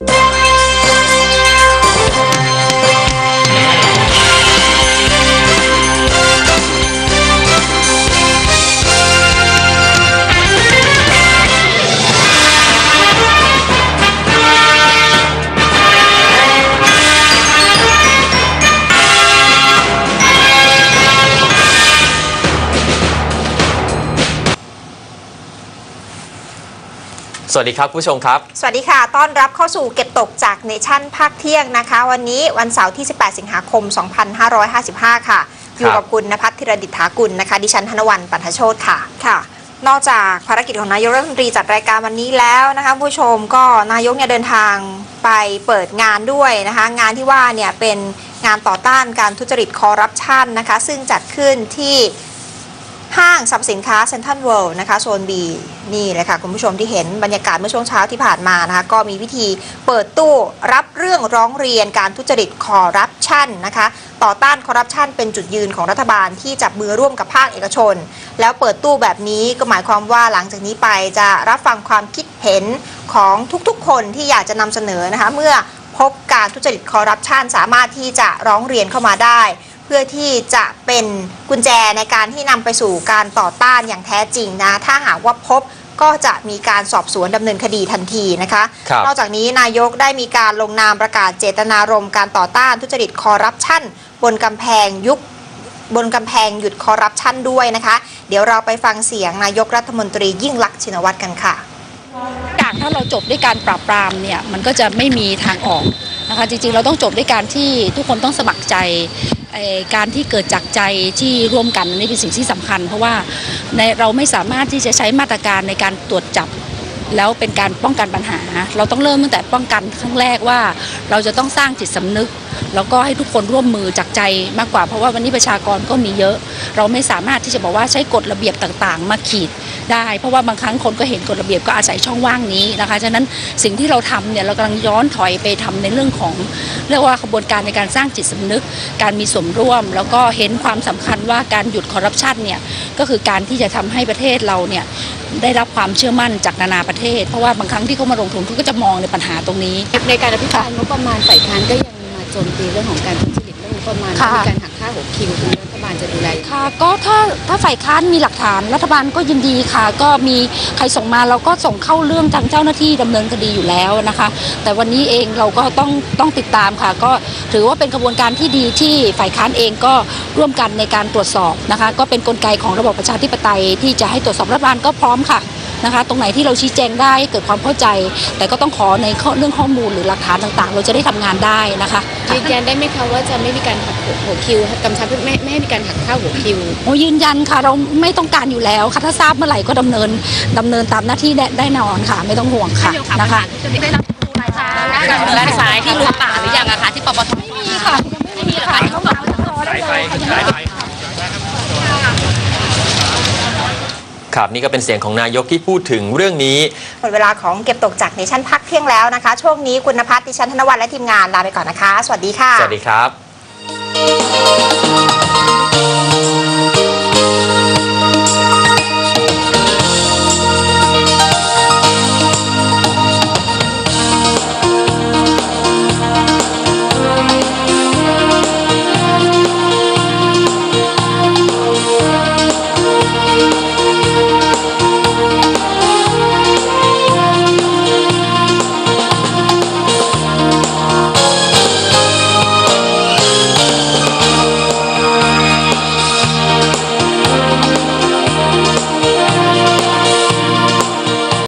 ส วัสดีครับคุณผู้ชมครับ สวัสดีค่ะ ต้อนรับเข้าสู่เก็บตกจากเนชั่นภาคเที่ยงนะคะ วันนี้วันเสาร์ที่ 18 สิงหาคม 2555 ค่ะ อยู่กับคุณนภัทรธิรดิษฐากุลนะคะ ดิฉันธนวันปัทโชตค่ะค่ะ นอกจากภารกิจของนายกรัฐมนตรีจัดรายการวันนี้แล้วนะคะคุณผู้ชมก็นายกเนี่ยเดินทางไปเปิดงานด้วยนะคะ งานที่ว่าเนี่ยเป็นงานต่อต้านการทุจริตคอร์รัปชันนะคะ ซึ่งจัดขึ้นที่ ห้างสรรพสินค้าเซ็นทรัลเวิลด์นะคะโซน B นี่เลยค่ะคุณผู้ชมที่เห็นบรรยากาศเมื่อช่วงเช้าที่ผ่านมานะคะก็มีวิธีเปิดตู้รับเรื่องร้องเรียนการทุจริตคอร์รัปชันนะคะต่อต้านคอร์รัปชันเป็นจุดยืนของรัฐบาลที่จับมือร่วมกับภาคเอกชน แล้วเปิดตู้แบบนี้ก็หมายความว่าหลังจากนี้ไปจะรับฟังความคิดเห็นของทุกๆ คนที่อยากจะนำเสนอนะคะเมื่อพบการทุจริตคอร์รัปชันสามารถที่จะร้องเรียนเข้ามาได้ เพื่อที่จะเป็นกุญแจในการที่นำไปสู่การต่อต้านอย่างแท้จริงนะ ถ้าหากว่าพบก็จะมีการสอบสวนดำเนินคดีทันทีนะคะครับนอกจากนี้นายกได้มีการลงนามประกาศเจตนารมณ์การต่อต้านทุจริตคอร์รัปชันบนกำแพงยุคบนกำแพงหยุดคอร์รัปชันด้วยนะคะ เดี๋ยวเราไปฟังเสียงนายกรัฐมนตรียิ่งลักษณ์ชินวัตรกันค่ะอย่างถ้าเราจบด้วยการปราบปรามเนี่ยมันก็จะไม่มีทางออกนะคะจริงๆเราต้องจบด้วยการที่ทุกคนต้องสมัครใจเอ่อ การที่เกิดจากใจที่ร่วมกันนี่เป็นสิ่งที่สำคัญ เพราะว่าในเราไม่สามารถที่จะใช้มาตรการในการตรวจจับแล้วเป็นการป้องกันปัญหา เราต้องเริ่มตั้งแต่ป้องกันครั้งแรกว่า เราจะต้องสร้างจิตสำนึก แล้วก็ให้ทุกคนร่วมมือจากใจมากกว่า เพราะว่าวันนี้ประชากรก็มีเยอะ เราไม่สามารถที่จะบอกว่าใช้กฎระเบียบต่างๆ มาขีดได้ เพราะว่าบางครั้งคนก็เห็นกฎระเบียบก็อาศัยช่องว่างนี้นะคะฉะนั้นสิ่งที่เราทำเนี่ยเรากำลังย้อนถอยไปทำในเรื่องของเรียกว่าขบวนการในการสร้างจิตสำนึก การมีส่วนร่วม แล้วก็เห็นความสำคัญว่าการหยุดคอร์รัปชันเนี่ยก็คือการที่จะทำให้ประเทศเราเนี่ยได้รับความเชื่อมั่นจากนานาประเทศ เพราะว่าบางครั้งที่เขามาลงทุนเขาก็จะมองในปัญหาตรงนี้ ในการอภิปรายงบประมาณฝ่ายค้านก็ยัง จมตีเรื่องของการทุจริตเรื่องงบประมาณค่ะมีการหักค่าหัวคิวตรงนี้รัฐบาลจะดูแลยังไงค่ะ ก็ถ้าถ้าฝ่ายค้านมีหลักฐานรัฐบาลก็ยินดีค่ะ ก็มีใครส่งมาเราก็ส่งเข้าเรื่องทางเจ้าหน้าที่ดำเนินคดีอยู่แล้วนะคะ แต่วันนี้เองเราก็ต้องต้องติดตามค่ะ ก็ถือว่าเป็นกระบวนการที่ดีที่ฝ่ายค้านเองก็ร่วมกันในการตรวจสอบนะคะ ก็เป็นกลไกของระบบประชาธิปไตยที่จะให้ตรวจสอบรัฐบาลก็พร้อมค่ะ นะคะ ตรงไหนที่เราชี้แจงได้เกิดความเข้าใจ แต่ก็ต้องขอในข้อเรื่องข้อมูลหรือหลักฐานต่างๆ เราจะได้ทำงานได้นะคะยืนยันได้ไหมคะว่าจะไม่มีการหักหัวคิวกำชับให้ไม่ไม่ให้มีการหักค่าหัวคิวโอ้ยืนยันค่ะเราไม่ต้องการอยู่แล้วค่ะถ้าทราบเมื่อไหร่ก็ดำเนินดำเนินตามหน้าที่ได้ได้นอนค่ะ ไม่ต้องห่วงค่ะนะคะได้รับด้านซ้ายที่ลุกป่าหรือยังอะคะที่ปปทไม่มีค่ะไม่มีหรอคะที่เขาบอกว่าต้องรอได้เลย ครับนี่ก็เป็นเสียงของนายกที่พูดถึงเรื่องนี้หมดเวลาของเก็บตกจากเนชั่นพักเที่ยงแล้วนะคะ ช่วงนี้คุณนภัทรดิฉันธนวัฒน์และทีมงานลาไปก่อนนะคะ สวัสดีค่ะ สวัสดีครับ